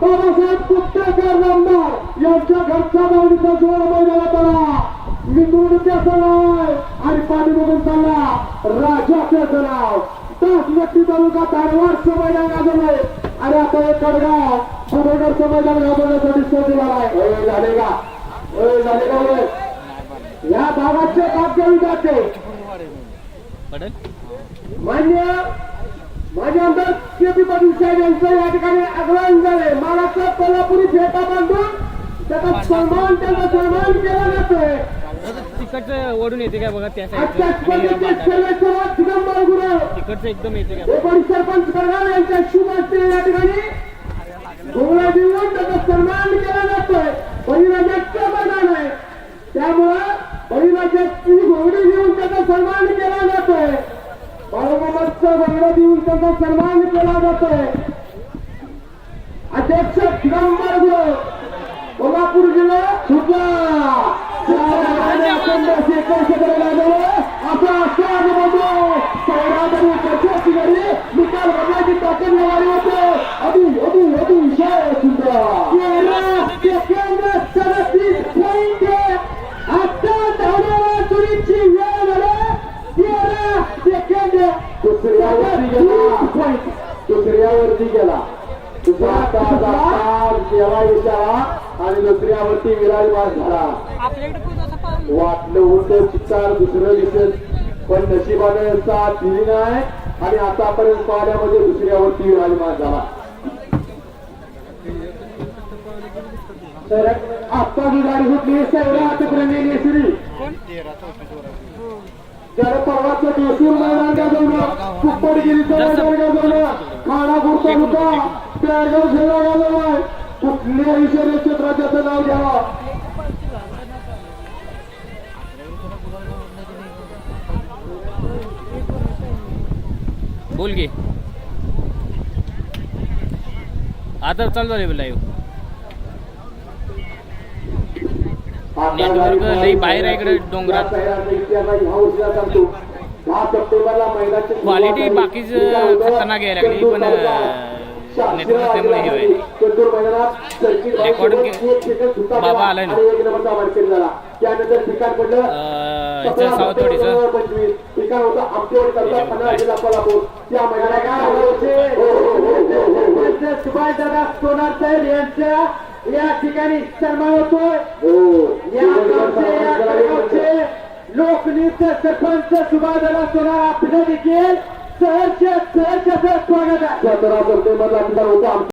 बाबासाहेब कुट्टेकर नामदार यांच्या घरच्या मागणीचा जोर मैदानात आला. निवडणुकीचं नाव आणि पाणी बघून चालला. राजाचं नाव दस व्यक्ती तालुका धारवाडचं मैदान गाजवलंय. आणि आता एक कडगाव पुणेकरचं मैदान गाजवण्यासाठी झालाय होय, झाले का? झाले का? या भागाचे विधाते पडेल. मान्य माझे आमदार पाटील साहेब यांचं या ठिकाणी आगमन झाले महाराष्ट्र कोल्हापुरी फेटा बांधून त्याचा सन्मान त्यांचा सन्मान केला जातोय. तिकडचं ओढून येते काय बघा त्या आजच्या स्पर्धेचे साईडचं सर्वेश्वरात दिगंबर गुरु तिकडचं एकदम येते काय एकोणीस सरपंच करगाव यांच्या शुभ हस्ते या ठिकाणी. घोंगडा देऊन त्याचा सन्मान केला जातोय. बळीराजाचं मैदान आहे. त्यामुळं बळीराजाची घोंगडी देऊन त्याचा सन्मान केला जातोय. बाळूमामाचं घोंगडा देऊन त्यांचा सन्मान केला जातोय अध्यक्ष दिगंबर गुरु कोल्हापूर जिल्हा सुटला. एकशे असा आस्वाद बघू सौरादरी कशाची घडी निकाल बदलायची ताकद मिळाली होते. अभी अभी अभी विषय दुसऱ्यावरती गेला. दुसऱ्यावरती गेला. आणि दुसऱ्यावरती विराजमान झाला वाटलं होतं चित्तार दुसरं दिसत पण नशिबाने साथ दिली नाही. आणि आतापर्यंत पाण्यामध्ये दुसऱ्यावरती विराजमान झाला. तर आता जी गाडी सुटली सगळ्या आतापर्यंत मैदान गाजवलं कुप्पडगिरीचं मैदान गाजवलं गाजवलाय कुठल्याही नाव घ्यावं? बोल की. आता चालू झाले लाईव्ह नेटवर्क लई बाहेर आहे इकडे डोंगरात. क्वालिटी बाकीच खतरनाक यायला लागली पण नेटवर्क त्यामुळे हे बाबा आलाय ना. त्यानंतर ठिकाण पडलं होतं त्या सुभाष दादा सोनार साहेब यांच्या या ठिकाणी सन्मान होतोय लोकनियुक्त सरपंच सुभाषदादा सोनार आपलं देखील सहर्ष सहर्ष स्वागत आहे. सतरा सप्टेंबरला ठिकाण